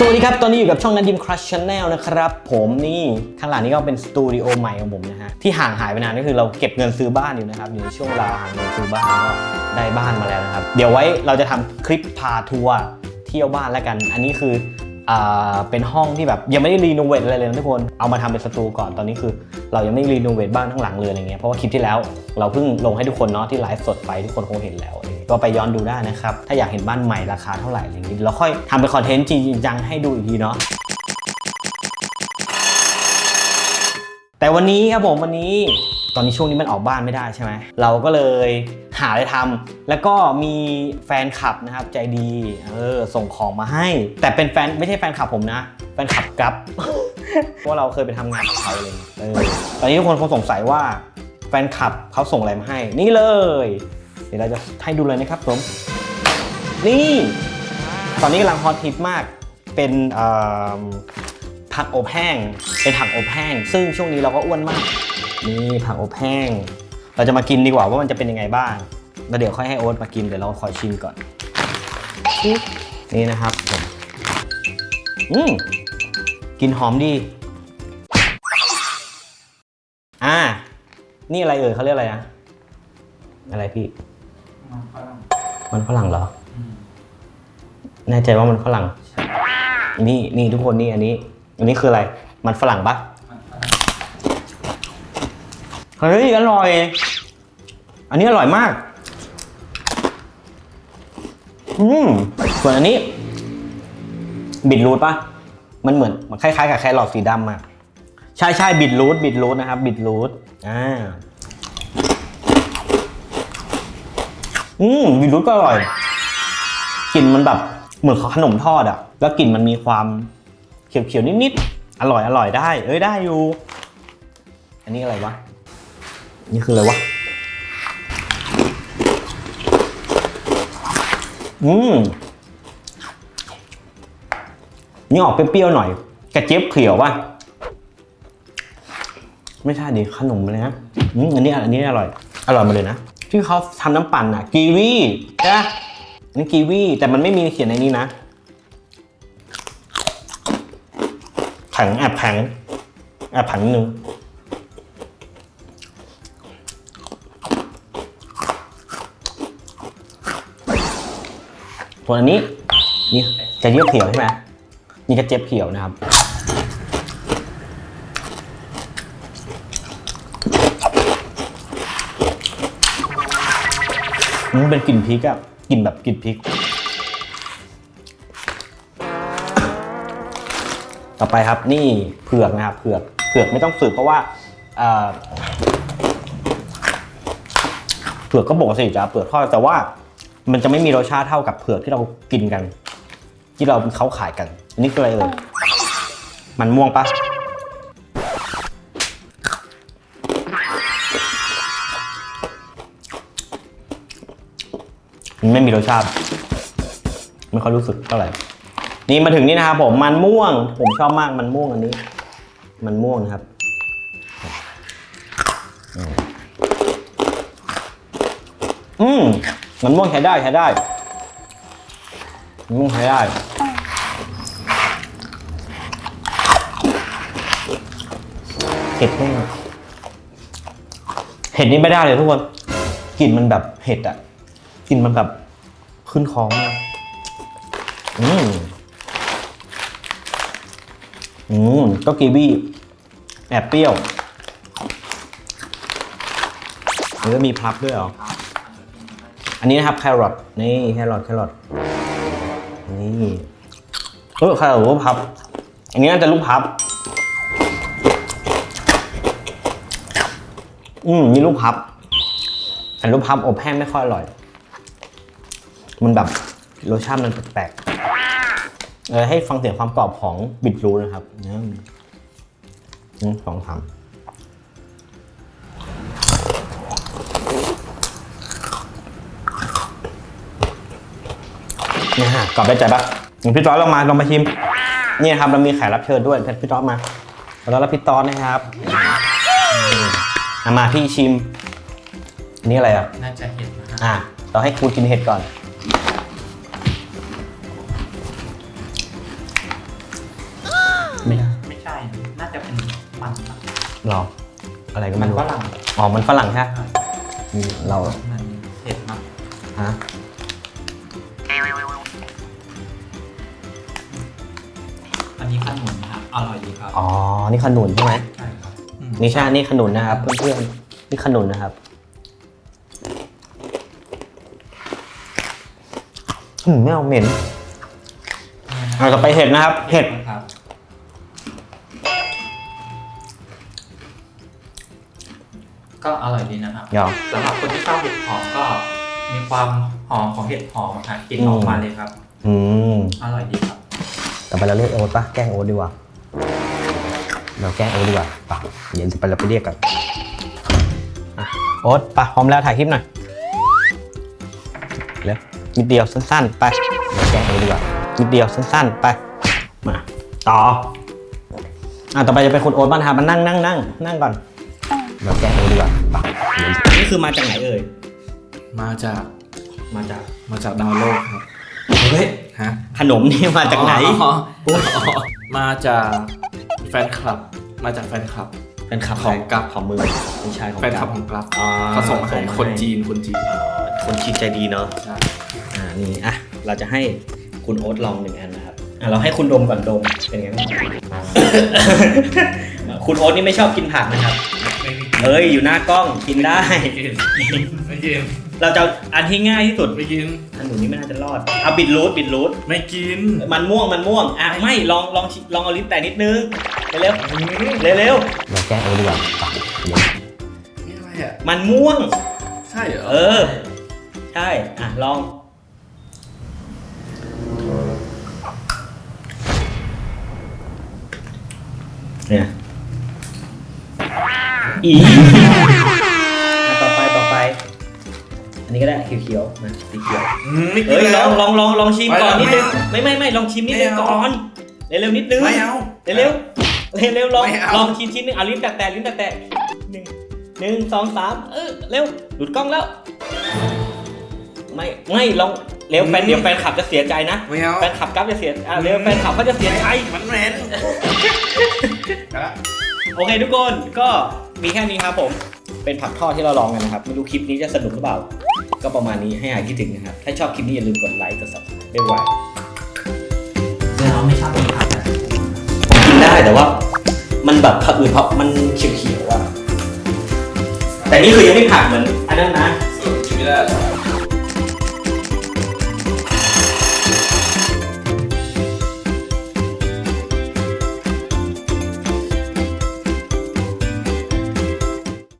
สวัสดีครับ ตอนนี้อยู่กับช่องนันดิมครัชช n แนลนะครับผมนี่ข้างหลังนี้ก็เป็นสตูดิโอใหม่ของผมนะฮะ ที่ห่างหายไปนานก็คือเราเก็บเงินซื้อบ้านอยู่นะครับอยู่ในช่วงเวลาหาเงินซื้อบ้านก็ได้บ้านมาแล้วนะครับ เดี๋ยวไว้เราจะทำคลิปพาทัวร์เที่ยวบ้านแล้วกัน อันนี้คือ เป็นห้องที่แบบยังไม่ได้รีโนเวทอะไรเลยนะทุกคน เอามาทำเป็นสตูก่อนตอนนี้คือ เรายังไม่รีโนเวทบ้านทั้งหลังเลยอะไรเงี้ยเพราะว่าคลิปที่แล้วเราเพิ่งลงให้ทุกคนเนาะที่ไลฟ์สดไปทุกคนคงเห็นแล้วอะไรเงี้ยก็ไปย้อนดูได้นะครับ ถ้าอยากเห็นบ้านใหม่ราคาเท่าไหร่อะไรอย่างงี้เราค่อยทำเป็นคอนเทนต์จริงจังให้ดูอีกทีเนาะแต่วันนี้ครับผมวันนี้ตอนนี้ช่วงนี้มันออกบ้านไม่ได้ใช่ไหมเราก็เลย หาอะไรทำแล้วก็มีแฟนคลับนะครับใจดีเออส่งของมาให้ แต่เป็นแฟนไม่ใช่แฟนคลับผมนะแฟนคลับกับเพราะเราเคยไปทำงานกับเขาเลยเออตอนนี้ทุกคนคงสงสัยว่าแฟนคลับเขาส่งอะไรมาให้ นี่เลย เดี๋ยวเราจะให้ดูเลยนะครับผมนี่ ตอนนี้กำลังฮอตฮิตมากเป็นผักอบแห้ง เป็นผักอบแห้ง ซึ่งช่วงนี้เราก็อ้วนมาก นี่ผักอบแห้ง เราจะมากินดีกว่าว่ามันจะเป็นยังไงบ้าง แล้วเดี๋ยวค่อยให้โอ๊ตมากินเดี๋ยวเราขอชิมก่อน นี่นะครับผมอืมกลินหอมดี อ่า นี่อะไรเอ่ยเขาเรียกอะไรนะ อะไรพี่ มันฝรั่งเหรอแน่ใจว่ามันฝรั่งนี่นี่ทุกคนนี่อันนี้ อันนี้คืออะไร มันฝรั่งปะเฮ้ยอร่อย อันนี้อร่อยมาก อืมส่วนอันนี้ บิดรูทปะมันเหมือนมันคล้ายๆกับแครอทสีดำอะใช่ใช่บิดรูทบิดรูทนะครับ บิดรูทอ่าอืมบิดรูทก็อร่อยกลิ่นมันแบบเหมือนขนมทอดอะแล้วกลิ่นมันมีความเขียวๆนิดๆอร่อยอร่อยได้ เอ้ยได้อยู่ อันนี้อะไรวะ นี่คืออะไรวะ อืมนี่ออกเปรี้ยวๆหน่อยกระเจี๊ยบเขียวป่ะไม่ใช่ดิขนมเลยนะอืมอันนี้อันนี้อร่อย อร่อยมาเลยนะที่เขาทำน้ำปั่นอะกีวีใช่ไหมนี่กีวีแต่มันไม่มีเขียนในนี้นะแข็งแอบแข็งแอบแข็งนิดนึง ส่วนอันนี้นี่กระเจี๊ยบเขียวใช่ไหมนี่กระเจี๊ยบเขียวนะครับมันเป็นกลิ่นพริกอะกลิ่นแบบกลิ่นพริก ต่อไปครับนี่เผือกนะครับเผือกเผือกไม่ต้องสืบเพราะว่าเอ่อเผือกก็บอกสิจะเผือกทอดแต่ว่า มันจะไม่มีรสชาติเท่ากับเผือกที่เรากินกัน ที่เราเขาขายกัน อันนี้คืออะไรเอ่ยมันม่วงปะมันไม่มีรสชาติ ไม่ค่อยรู้สึกเท่าไหร่ นี่มาถึงนี่นะครับผมมันม่วง ผมชอบมากมันม่วงอันนี้ มันม่วงนะครับอืมอื มันม่วงใช้ได้ใช้ได้มันม่วงใช้ได้เห็ดแห้งเห็ดนี่ไม่ได้เลยทุกคนกลิ่นมันแบบเห็ดอะกลิ่นมันแบบขึ้นคอมากอืมอืมก็กีวีแอบเปรี้ยวแล้วมีพลับด้วยเหรอ อันนี้นะครับแครอทนี่แครอทแครอทนี่เออแครอทรูปพับ อันนี้น่าจะรูปพับ อืมนี่รูปพับแต่รูปพับอบแห้งไม่ค่อยอร่อย มันแบบรสชาติมันแปลกๆเออให้ฟังเสียงความกรอบของบิดรูนะครับอืมหนึ่งสองสาม เนี่ยฮะกรอบได้ใจปะงั้นพี่ต้อยลองมาลองมาชิมนี่นะครับเรามีแขกรับเชิญด้วยพี่ต้อยมาแล้วรับพี่ต้อยนะครับอืมเอามาพี่ชิมอันนี้อะไรอะน่าจะเห็นนะฮะอะเราให้ครูกินเห็ดก่อนจะเป็นมันฝรั่งหรออะไรก็มัไม่นรู้ฝรั่งอ๋อมันฝรั่งใช่ไหมนี่เรามันเผ็ดมากฮะ อยดีครับอ๋อ นี่ขนุนใช่ไหมใช่ครับอืมนี่ใช่นี่ขนุนนะครับ เพื่อนๆ นี่ขนุนนะครับ อืมไม่เอาเหม็นอะต่อไปเห็ดนะครับ เห็ด ครับก็อร่อยดีนะครับยอม สำหรับคนที่ชอบเห็ดหอมก็มีความหอมของเห็ดหอมอะครับกลิ่นออกมาเลยครับ อืม อร่อยดีครับ ต่อไปเราเรียกโอ๊ตปะแกล้งโอ๊ตดีกว่า เราแกล้งโอ๊ตดีกว่าปะเดี๋ยวไปเราไปเรียกกันอะโอ๊ตปะพร้อมแล้วถ่ายคลิปหน่อยเร็วนิดเดียวสั้นๆ ไปเราแกล้งโอ๊ตดีกว่านิดเดียวสั้นๆ ไป มา ต่อ อะต่อไปจะเป็นคุณโอ๊ตบ้างนะครับมานั่งนั่งนั่งนั่งก่อนเราแกล้งโอ๊ตดีกว่าปะเดี๋ยวนี่คือมาจากไหนเอ่ย มาจากมาจากมาจากดาวโลกครับ เฮ้ย ฮะ ขนมนี่มาจากไหน อ๋ออ๋อมาจาก แฟนคลับมาจากแฟนคลับเป็นขับของกั๊บของมือไม่ใช่ของแฟนคลักับบของกลับอ๋อเขาส่งมาให้ส่งมาให้คนจีนคนจีนคนคิดใจดีเนาะใช่อ่านี่อะเราจะให้คุณโอ๊ตลองหนึ่งอันนะครับอะเราให้คุณดมก่อนดมเป็นไงบ้างคุณโอ๊ตนี่ไม่ชอบกินผักนะครับไม่มีเอ้ยอยู่หน้ากล้องกินได้กินไม่กิน เราจะเอาอันที่ง่ายที่สุด ไม่กิน อันหนูนี่ไม่น่าจะรอด เอาบิดรูทบิดรูทไม่กินมันม่วงมันม่วง อะไม่ลองลองชิลองเอาลิ้นแตะนิดนึง เร็วเร็วเร็วเราแก้โอ๊ตดีกว่านี่อะไรอะมันม่วง ใช่เหรอเออ ใช่ อะ ลอง เนี่ย อี นนี้ก็ได้เขียวๆมาสีเขียวอืมไม่กินเฮ้ยลแล้อว งลองลองลองชิมก่อนไม่นิดนึงเอาไม่ไม่ไม่ลองชิมนิดนึงไม่เอา ก่อนเร็วๆนิดนึงไม่เอา เร็วๆเร็วๆลองไม่เอา ลองชิ้นชิ้นหนึงเอาลิ้นแตะๆลิ้นแตะๆหนึ่งหนึ่งสองสามเออเร็วหลุดกล้องแล้ว ไม่ไม่ลองเร็วแฟนเดี๋ยวแฟนขับจะเสียใจนะไม่เอา แฟนขับกราฟจะเสียอะเร็วแฟนขับเขาจะเสียใจ มันเหม็นโอเคทุกคนก็มีแค่นี้ครับผม เป็นผักทอดที่เราลองกันนะครับ ไม่รู้คลิปนี้จะสนุกหรือเปล่า ก็ประมาณนี้ให้หายคิดถึงนะครับ ถ้าชอบคลิปนี้อย่าลืมกดไลค์กด subscribe ด้วยไว้เราไม่ชอบกินผักแต่ผมกินได้แต่ว่า มันแบบผักอื่นเพราะมันเขียวๆอะแต่นี่คือยังไม่ผักเหมือนอันนั้นนะ กินไม่ได้